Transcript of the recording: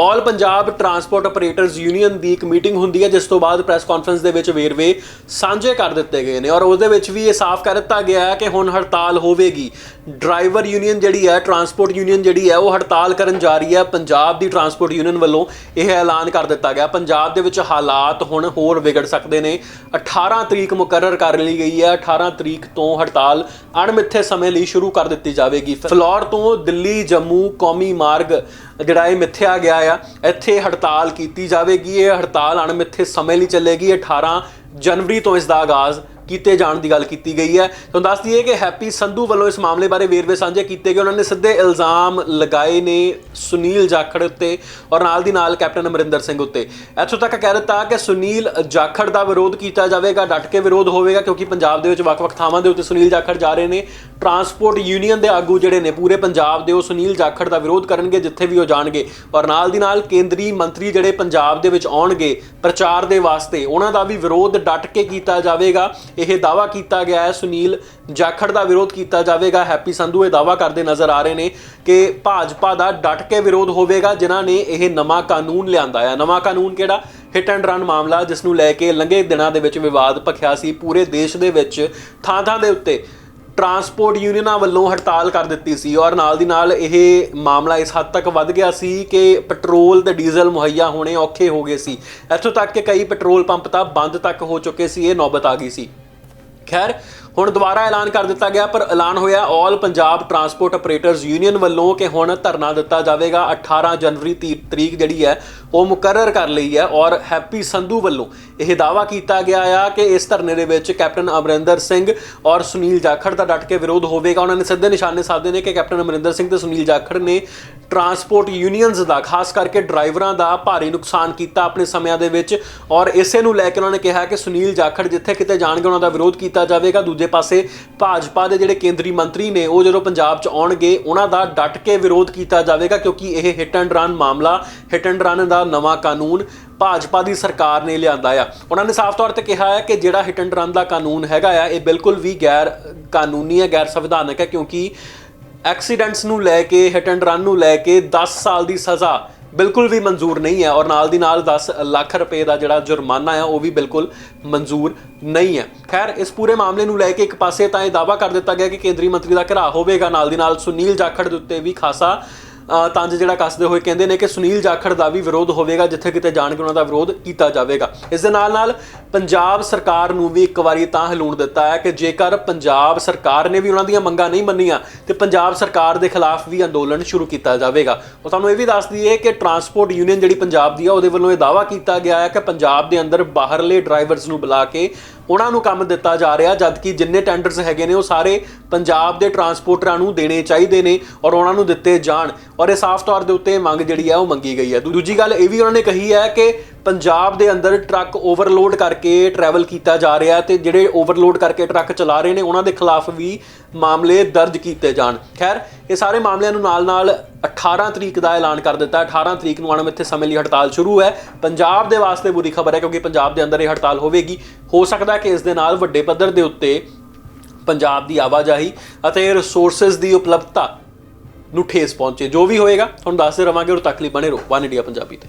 All Punjab transport operators union ਦੀ ਇੱਕ meeting ਹੁੰਦੀ ਹੈ, ਜਿਸ ਤੋਂ ਬਾਅਦ ਪ੍ਰੈਸ ਕਾਨਫਰੰਸ ਦੇ ਵਿੱਚ ਵੇਰਵੇ ਸਾਂਝੇ ਕਰ ਦਿੱਤੇ ਗਏ ਨੇ। ਔਰ ਉਹਦੇ ਵਿੱਚ ਵੀ ਇਹ ਸਾਫ਼ ਕਰ ਦਿੱਤਾ ਗਿਆ ਹੈ ਕਿ ਹੁਣ ਹੜਤਾਲ ਹੋਵੇਗੀ। ਡਰਾਈਵਰ ਯੂਨੀਅਨ ਜਿਹੜੀ ਹੈ ਟਰਾਂਸਪੋਰਟ ਯੂਨੀਅਨ ਜਿਹੜੀ ਹੈ, ਉਹ ਹੜਤਾਲ ਕਰਨ ਜਾ ਰਹੀ ਹੈ। ਪੰਜਾਬ ਦੀ ਟਰਾਂਸਪੋਰਟ ਯੂਨੀਅਨ ਵੱਲੋਂ ਇਹ ਐਲਾਨ ਕਰ ਦਿੱਤਾ ਗਿਆ। ਪੰਜਾਬ ਦੇ ਵਿੱਚ ਹਾਲਾਤ ਹੁਣ ਹੋਰ ਵਿਗੜ ਸਕਦੇ ਨੇ। 18 ਤਰੀਕ ਮੁਕਰਰ ਕਰ ਲਈ ਗਈ ਹੈ। 18 ਤਰੀਕ ਤੋਂ ਹੜਤਾਲ ਅਣਮਿੱਥੇ ਸਮੇਂ ਲਈ ਸ਼ੁਰੂ ਕਰ ਦਿੱਤੀ ਜਾਵੇਗੀ। ਫਲੋਰ ਤੋਂ ਦਿੱਲੀ, ਜੰਮੂ ਕੌਮੀ ਮਾਰਗ ਜਿਹੜਾ ਇਹ ਮਿੱਥਿਆ ਗਿਆ ਆ, ਇੱਥੇ ਹੜਤਾਲ ਕੀਤੀ ਜਾਵੇਗੀ, ਇਹ ਹੜਤਾਲ ਅਣਮਿੱਥੇ ਸਮੇਂ ਲਈ ਚੱਲੇਗੀ। 18 ਜਨਵਰੀ ਤੋਂ ਇਸ ਦਾ ਆਗਾਜ਼ ਕੀਤੇ ਜਾਣ ਦੀ ਗੱਲ ਕੀਤੀ ਗਈ ਹੈ। ਤੁਹਾਨੂੰ ਦੱਸ ਦਈਏ ਕਿ ਹੈਪੀ ਸੰਧੂ ਵੱਲੋਂ ਇਸ ਮਾਮਲੇ ਬਾਰੇ ਵੇਰਵੇ ਸਾਂਝੇ ਕੀਤੇ ਗਏ। ਉਹਨਾਂ ਨੇ ਸਿੱਧੇ ਇਲਜ਼ਾਮ ਲਗਾਏ ਨੇ ਸੁਨੀਲ ਜਾਖੜ ਉੱਤੇ ਔਰ ਨਾਲ ਦੀ ਨਾਲ ਕੈਪਟਨ ਅਮਰਿੰਦਰ ਸਿੰਘ ਉੱਤੇ। ਇੱਥੋਂ ਤੱਕ ਕਹਿ ਦਿੱਤਾ ਕਿ ਸੁਨੀਲ ਜਾਖੜ ਦਾ ਵਿਰੋਧ ਕੀਤਾ ਜਾਵੇਗਾ, ਡਟ ਕੇ ਵਿਰੋਧ ਹੋਵੇਗਾ, ਕਿਉਂਕਿ ਪੰਜਾਬ ਦੇ ਵਿੱਚ ਵੱਖ-ਵੱਖ ਥਾਵਾਂ ਦੇ ਉੱਤੇ ਸੁਨੀਲ ਜਾਖੜ ਜਾ ਰਹੇ ਨੇ। ਟਰਾਂਸਪੋਰਟ ਯੂਨੀਅਨ ਦੇ ਆਗੂ ਜਿਹੜੇ ਨੇ, ਪੂਰੇ ਪੰਜਾਬ ਦੇ ਉਹ ਸੁਨੀਲ ਜਾਖੜ ਦਾ ਵਿਰੋਧ ਕਰਨਗੇ, ਜਿੱਥੇ ਵੀ ਉਹ ਜਾਣਗੇ। ਔਰ ਨਾਲ ਦੀ ਨਾਲ ਕੇਂਦਰੀ ਮੰਤਰੀ ਜਿਹੜੇ ਪੰਜਾਬ ਦੇ ਵਿੱਚ ਆਉਣਗੇ ਪ੍ਰਚਾਰ ਦੇ ਵਾਸਤੇ, ਉਹਨਾਂ ਦਾ ਵੀ ਵਿਰੋਧ ਡਟ ਕੇ ਕੀਤਾ ਜਾਵੇਗਾ। ਇਹ ਦਾਵਾ ਕੀਤਾ ਗਿਆ ਹੈ। ਸੁਨੀਲ ਜਾਖੜ ਦਾ ਵਿਰੋਧ ਕੀਤਾ ਜਾਵੇਗਾ। ਹੈਪੀ ਸੰਧੂ ਇਹ ਦਾਵਾ ਕਰਦੇ ਨਜ਼ਰ ਆ ਰਹੇ ਨੇ ਕਿ ਭਾਜਪਾ ਦਾ ਡਟ ਕੇ ਵਿਰੋਧ ਹੋਵੇਗਾ, ਜਿਨ੍ਹਾਂ ਨੇ ਇਹ ਨਵਾਂ ਕਾਨੂੰਨ ਲਿਆਂਦਾ ਹੈ। ਨਵਾਂ ਕਾਨੂੰਨ ਕਿਹੜਾ? ਹਿੱਟ ਐਂਡ ਰਨ ਮਾਮਲਾ, ਜਿਸ ਨੂੰ ਲੈ ਕੇ ਲੰਘੇ ਦਿਨਾਂ ਦੇ ਵਿੱਚ ਵਿਵਾਦ ਭਖਿਆ ਸੀ। ਪੂਰੇ ਦੇਸ਼ ਦੇ ਵਿੱਚ ਥਾਂ-ਥਾਂ ਦੇ ਉੱਤੇ ਟਰਾਂਸਪੋਰਟ ਯੂਨੀਅਨਾਂ ਵੱਲੋਂ ਹੜਤਾਲ ਕਰ ਦਿੱਤੀ ਸੀ ਔਰ ਨਾਲ ਦੀ ਨਾਲ ਇਹ ਮਾਮਲਾ ਇਸ ਹੱਦ ਤੱਕ ਵੱਧ ਗਿਆ ਸੀ ਕਿ ਪੈਟਰੋਲ ਤੇ ਡੀਜ਼ਲ ਮੁਹੱਈਆ ਹੋਣੇ ਔਖੇ ਹੋ ਗਏ ਸੀ। ਇੱਥੋਂ ਤੱਕ ਕਿ ਕਈ ਪੈਟਰੋਲ ਪੰਪ ਤਾਂ ਬੰਦ ਤੱਕ ਹੋ ਚੁੱਕੇ ਸੀ, ਇਹ ਨੌਬਤ ਆ ਗਈ ਸੀ। ਖੈਰ, ਹੁਣ ਦੁਬਾਰਾ ਐਲਾਨ ਕਰ ਦਿੱਤਾ ਗਿਆ, ਪਰ ਐਲਾਨ ਹੋਇਆ all Punjab transport operators union ਵੱਲੋਂ ਕਿ ਹੁਣ ਧਰਨਾ ਦਿੱਤਾ ਜਾਵੇਗਾ। 18 ਜਨਵਰੀ ਤੀ- ਤਰੀਕ ਜਿਹੜੀ ਹੈ ਉਹ ਮੁਕਰਰ ਕਰ ਲਈ ਹੈ ਔਰ ਹੈਪੀ ਸੰਧੂ ਵੱਲੋਂ ਇਹ ਦਾਵਾ ਕੀਤਾ ਗਿਆ ਆ ਕਿ ਇਸ ਧਰਨੇ ਦੇ ਵਿੱਚ ਕੈਪਟਨ ਅਮਰਿੰਦਰ ਸਿੰਘ ਔਰ ਸੁਨੀਲ ਜਾਖੜ ਦਾ ਡਟ ਕੇ ਵਿਰੋਧ ਹੋਵੇਗਾ। ਉਹਨਾਂ ਨੇ ਸਿੱਧੇ ਨਿਸ਼ਾਨੇ ਸਾਧੇ ਨੇ ਕਿ ਕੈਪਟਨ ਅਮਰਿੰਦਰ ਸਿੰਘ ਤੇ ਸੁਨੀਲ ਜਾਖੜ ਨੇ ਟਰਾਂਸਪੋਰਟ ਯੂਨੀਅਨਸ ਦਾ, ਖਾਸ ਕਰਕੇ ਡਰਾਈਵਰਾਂ ਦਾ ਭਾਰੀ ਨੁਕਸਾਨ ਕੀਤਾ ਆਪਣੇ ਸਮਿਆਂ ਦੇ ਵਿੱਚ ਔਰ ਇਸੇ ਨੂੰ ਲੈ ਕੇ ਉਹਨਾਂ ਨੇ ਕਿਹਾ ਕਿ ਸੁਨੀਲ ਜਾਖੜ ਜਿੱਥੇ ਕਿਤੇ ਜਾਣਗੇ, ਉਹਨਾਂ ਦਾ ਵਿਰੋਧ ਕੀਤਾ ਜਾਵੇਗਾ। ਦੂਜੇ ਪਾਸੇ ਭਾਜਪਾ ਦੇ ਜਿਹੜੇ ਕੇਂਦਰੀ ਮੰਤਰੀ ਨੇ, ਉਹ ਜਦੋਂ ਪੰਜਾਬ 'ਚ ਆਉਣਗੇ, ਉਹਨਾਂ ਦਾ ਡਟ ਕੇ ਵਿਰੋਧ ਕੀਤਾ ਜਾਵੇਗਾ ਕਿਉਂਕਿ ਇਹ ਹਿੱਟ ਐਂਡ ਰਨ ਮਾਮਲਾ ਹਿੱਟ ਐਂਡ ਰਨ ਦਾ ਨਵਾਂ ਕਾਨੂੰਨ ਭਾਜਪਾ ਦੀ ਸਰਕਾਰ ਨੇ ਲਿਆਂਦਾ ਆ। ਉਹਨਾਂ ਨੇ ਸਾਫ਼ ਤੌਰ ਤੇ ਕਿਹਾ ਹੈ ਕਿ ਜਿਹੜਾ ਹਿੱਟ ਐਂਡ ਰਨ ਦਾ ਕਾਨੂੰਨ ਹੈਗਾ ਆ, ਇਹ ਬਿਲਕੁਲ ਵੀ ਗੈਰ ਕਾਨੂੰਨੀ ਹੈ, ਗੈਰ ਸੰਵਿਧਾਨਕ ਹੈ, ਕਿਉਂਕਿ ਐਕਸੀਡੈਂਟਸ ਨੂੰ ਲੈ ਕੇ, ਹਿੱਟ ਐਂਡ ਰਨ ਨੂੰ ਲੈ ਕੇ 10 ਸਾਲ ਦੀ ਸਜ਼ਾ ਬਿਲਕੁਲ ਵੀ ਮਨਜ਼ੂਰ ਨਹੀਂ ਹੈ ਔਰ ਨਾਲ ਦੀ ਨਾਲ 10 ਲੱਖ ਰੁਪਏ ਦਾ ਜਿਹੜਾ ਜੁਰਮਾਨਾ ਹੈ ਉਹ ਵੀ ਬਿਲਕੁਲ ਮਨਜ਼ੂਰ ਨਹੀਂ ਹੈ। ਖੈਰ, ਇਸ ਪੂਰੇ ਮਾਮਲੇ ਨੂੰ ਲੈ ਕੇ ਇੱਕ ਪਾਸੇ ਤਾਂ ਇਹ ਦਾਵਾ ਕਰ ਦਿੱਤਾ ਗਿਆ ਕਿ ਕੇਂਦਰੀ ਮੰਤਰੀ ਦਾ ਘਿਰਾਅ ਹੋਵੇਗਾ। ਨਾਲ ਦੀ ਨਾਲ ਸੁਨੀਲ ਜਾਖੜ ਦੇ ਉੱਤੇ ਵੀ ਖਾਸਾ ਤੰਜ ਜਿਹੜਾ ਕੱਸਦੇ ਹੋਏ ਕਹਿੰਦੇ ਨੇ ਕਿ ਸੁਨੀਲ ਜਾਖੜ ਦਾ ਵੀ ਵਿਰੋਧ ਹੋਵੇਗਾ, ਜਿੱਥੇ ਕਿਤੇ ਜਾਣਗੇ ਉਹਨਾਂ ਦਾ ਵਿਰੋਧ ਕੀਤਾ ਜਾਵੇਗਾ। ਇਸ ਦੇ ਨਾਲ ਨਾਲ ਪੰਜਾਬ ਸਰਕਾਰ ਨੂੰ ਵੀ ਇੱਕ ਵਾਰੀ ਤਾਂ ਹਲੂਣ ਦਿੱਤਾ ਹੈ ਕਿ ਜੇਕਰ ਪੰਜਾਬ ਸਰਕਾਰ ਨੇ ਵੀ ਉਹਨਾਂ ਦੀਆਂ ਮੰਗਾਂ ਨਹੀਂ ਮੰਨੀਆਂ, ਤੇ ਪੰਜਾਬ ਸਰਕਾਰ ਦੇ ਖਿਲਾਫ ਵੀ ਅੰਦੋਲਨ ਸ਼ੁਰੂ ਕੀਤਾ ਜਾਵੇਗਾ। ਉਹ ਤੁਹਾਨੂੰ ਇਹ ਵੀ ਦੱਸ ਦਈਏ ਕਿ ਟਰਾਂਸਪੋਰਟ ਯੂਨੀਅਨ ਜਿਹੜੀ ਪੰਜਾਬ ਦੀ ਆ, ਉਹਦੇ ਵੱਲੋਂ ਇਹ ਦਾਵਾ ਕੀਤਾ ਗਿਆ ਹੈ ਕਿ ਪੰਜਾਬ ਦੇ ਅੰਦਰ ਬਾਹਰਲੇ ਡਰਾਈਵਰਸ ਨੂੰ ਬੁਲਾ ਕੇ ਉਹਨਾਂ ਨੂੰ ਕੰਮ ਦਿੱਤਾ ਜਾ ਰਿਹਾ, ਜਦਕਿ ਜਿੰਨੇ ਟੈਂਡਰਸ ਹੈਗੇ ਨੇ ਉਹ ਸਾਰੇ ਪੰਜਾਬ ਦੇ ਟਰਾਂਸਪੋਰਟਰਾਂ ਨੂੰ ਦੇਣੇ ਚਾਹੀਦੇ ਨੇ ਔਰ ਉਹਨਾਂ ਨੂੰ ਦਿੱਤੇ ਜਾਣ। ਔਰ ਇਹ ਸਾਫ਼ ਤੌਰ ਦੇ ਉੱਤੇ ਮੰਗ ਜਿਹੜੀ ਹੈ ਉਹ ਮੰਗੀ ਗਈ ਹੈ। ਦੂਜੀ ਗੱਲ ਇਹ ਵੀ ਉਹਨਾਂ ਨੇ ਕਹੀ ਹੈ ਕਿ ਪੰਜਾਬ ਦੇ ਅੰਦਰ ਟਰੱਕ ਓਵਰਲੋਡ ਕਰਕੇ ਟਰੈਵਲ ਕੀਤਾ ਜਾ ਰਿਹਾ ਤੇ ਜਿਹੜੇ ਓਵਰਲੋਡ ਕਰਕੇ ਟਰੱਕ ਚਲਾ ਰਹੇ ਨੇ, ਉਹਨਾਂ ਦੇ ਖਿਲਾਫ ਵੀ ਮਾਮਲੇ ਦਰਜ ਕੀਤੇ ਜਾਣ। ਖੈਰ, ਇਹ ਸਾਰੇ ਮਾਮਲਿਆਂ ਨੂੰ ਨਾਲ-ਨਾਲ 18 ਤਰੀਕ ਦਾ ਐਲਾਨ ਕਰ ਦਿੱਤਾ। 18 ਤਰੀਕ ਨੂੰ ਅਣਮਿੱਥੇ ਸਮੇਂ ਲਈ ਹੜਤਾਲ ਸ਼ੁਰੂ ਹੈ। ਪੰਜਾਬ ਦੇ ਵਾਸਤੇ ਬੁਰੀ ਖਬਰ ਹੈ ਕਿਉਂਕਿ ਪੰਜਾਬ ਦੇ ਅੰਦਰ ਇਹ ਹੜਤਾਲ ਹੋਵੇਗੀ। ਹੋ ਸਕਦਾ ਕਿ ਇਸ ਦੇ ਨਾਲ ਵੱਡੇ ਪੱਧਰ ਦੇ ਉੱਤੇ ਪੰਜਾਬ ਦੀ ਆਵਾਜਾਈ ਅਤੇ ਰਿਸੋਰਸਸ ਦੀ ਉਪਲਬਧਤਾ ਨੂੰ ਠੇਸ ਪਹੁੰਚੇ। ਜੋ ਵੀ ਹੋਏਗਾ, ਤੁਹਾਨੂੰ ਦੱਸਦੇ ਰਵਾਂਗੇ ਔਰ ਤੱਕ ਲਈ ਬਣੇ ਰਹੋ। ਵਨ ਇੰਡੀਆ ਪੰਜਾਬੀ ਤੇ।